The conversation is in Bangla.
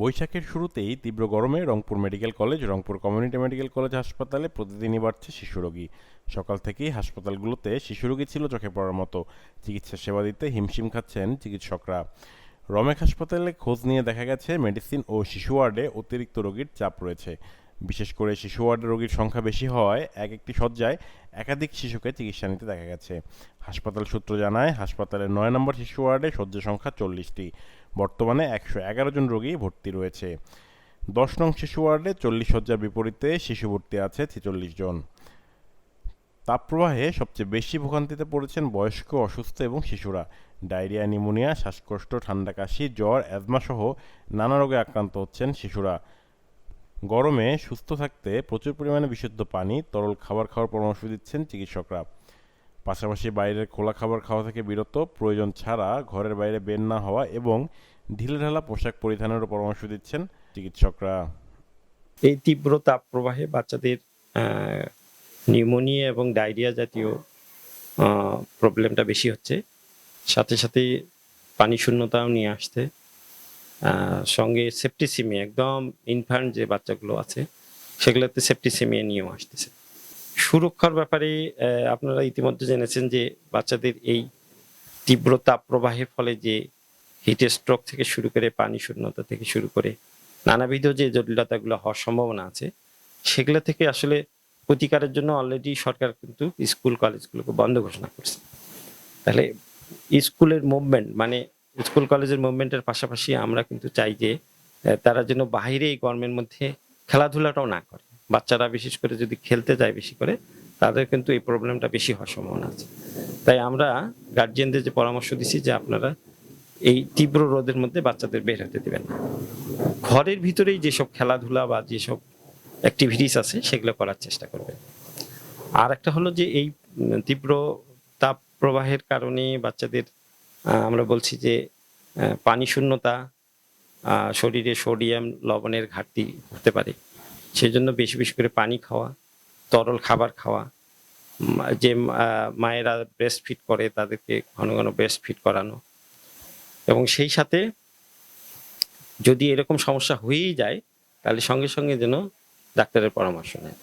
বৈশাখের শুরুতেই তীব্র গরমে Rangpur medical college, Rangpur community medical college হাসপাতালে প্রতিদিনই বাড়ছে শিশু রোগী। সকাল থেকেই হাসপাতালগুলোতে শিশু রোগী ছিল চোখে পড়ার মতো। চিকিৎসা সেবা দিতে হিমশিম খাচ্ছেন চিকিৎসকরা। রমেক হাসপাতালে খোঁজ নিয়ে দেখা গেছে, মেডিসিন ও শিশু ওয়ার্ডে অতিরিক্ত রোগীর চাপ রয়েছে। বিশেষ করে শিশু ওয়ার্ডে রোগীর সংখ্যা বেশি হওয়ায় এক একটি শয্যায় একাধিক শিশুকে চিকিৎসা নিতে দেখা গেছে। হাসপাতাল সূত্র জানায়, হাসপাতালের নয় নম্বর শিশু ওয়ার্ডে শয্যা সংখ্যা চল্লিশটি। বর্তমানে একশো এগারো জন রোগী ভর্তি রয়েছে। দশ নং শিশু ওয়ার্ডে চল্লিশ শয্যার বিপরীতে শিশু ভর্তি আছে ছেচল্লিশ জন। তাপপ্রবাহে সবচেয়ে বেশি ভোগান্তিতে পড়েছেন বয়স্ক, অসুস্থ এবং শিশুরা। ডায়রিয়া নিউমোনিয়া শ্বাসকষ্ট, ঠান্ডা কাশি, জ্বর অ্যাজমা সহ নানা রোগে আক্রান্ত হচ্ছেন শিশুরা। গরমে সুস্থ থাকতে প্রচুর পরিমাণে বিশুদ্ধ পানি, তরল খাবার খাওয়ার পরামর্শ দিচ্ছেন চিকিৎসকরা। পাশাপাশি বাইরের খোলা খাবার খাওয়া থেকে বিরত, প্রয়োজন ছাড়া ঘরের বাইরে বের না হওয়া এবং ঢিলেঢালা পোশাক পরিধানেরও পরামর্শ দিচ্ছেন চিকিৎসকরা। এই তীব্র তাপ প্রবাহে বাচ্চাদের নিউমোনিয়া এবং ডায়রিয়া জাতীয় প্রবলেমটা বেশি হচ্ছে। সাথে সাথে পানি শূন্যতাও নিয়ে আসতে সঙ্গে সেপ্টিসিমিয়া একদম ইনফ্যান্ট যে বাচ্চাগুলো আছে, সেগুলোতে সেপ্টিসিমিয়া নিয়েও আসতেছে। সুরক্ষার ব্যাপারে আপনারা ইতিমধ্যে জেনেছেন যে বাচ্চাদের এই তীব্র তাপ প্রবাহের ফলে যে হিট স্ট্রোক থেকে শুরু করে পানি শূন্যতা থেকে শুরু করে নানাবিধ যে জটিলতাগুলো হওয়ার সম্ভাবনা আছে, সেগুলো থেকে আসলে প্রতিকারের জন্য অলরেডি সরকার কিন্তু স্কুল কলেজগুলোকে বন্ধ ঘোষণা করছে। তাহলে স্কুলের মুভমেন্ট মানে স্কুল কলেজের মুভমেন্টের পাশাপাশি আমরা কিন্তু চাই যে তারা যেন বাইরে এই গরমের মধ্যে খেলাধুলাটাও না করে। বাচ্চারা বিশেষ করে যদি খেলতে যায় বেশি করে, তাদের কিন্তু এই প্রবলেমটা বেশি হওয়ার সম্ভাবনা আছে। তাই আমরা গার্জিয়ানদের যে পরামর্শ দিছি যে আপনারা এই তীব্র রোদের মধ্যে বাচ্চাদের বের হতে দেবেন না। ঘরের ভিতরেই যেসব খেলাধুলা বা যেসব অ্যাক্টিভিটিস আছে, সেগুলো করার চেষ্টা করবে আর একটা হলো যে এই তীব্র তাপ প্রবাহের কারণে বাচ্চাদের আমরা বলছি যে পানি শূন্যতা শরীরে সোডিয়াম, লবণের ঘাটতি হতে পারে। সেজন্য বেশি বেশি করে পানি খাওয়া, তরল খাবার খাওয়া। যে মায়েরা ব্রেস্ট ফিট করে, তাদেরকে ঘন ঘন ব্রেস্ট ফিট করানো। এবং সেই সাথে যদি এরকম সমস্যা হয়েই যায়, তাহলে সঙ্গে সঙ্গে যেন ডাক্তারের পরামর্শ নেয়